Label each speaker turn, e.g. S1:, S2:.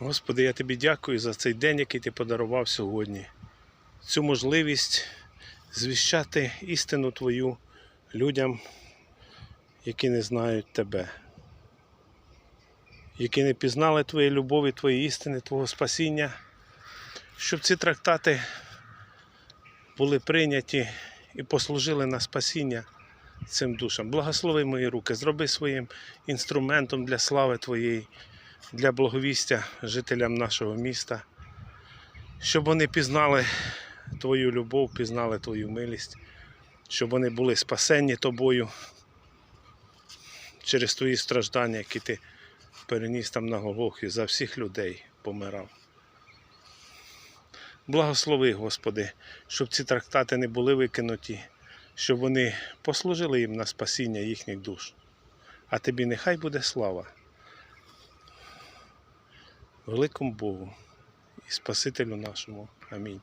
S1: Господи, я тобі дякую за цей день, який ти подарував сьогодні. Цю можливість звіщати істину Твою людям, які не знають Тебе, які не пізнали Твоєї любові, Твоєї істини, Твого спасіння, щоб ці трактати були прийняті і послужили на спасіння цим душам. Благослови мої руки, зроби своїм інструментом для слави Твоєї, для благовістя жителям нашого міста, щоб вони пізнали Твою любов, пізнали Твою милість, щоб вони були спасені Тобою через Твої страждання, які Ти переніс там на Голгофі, за всіх людей помирав. Благослови, Господи, щоб ці трактати не були викинуті, щоб вони послужили їм на спасіння їхніх душ. А тобі нехай буде слава. Великому Богу і Спасителю нашому. Амінь.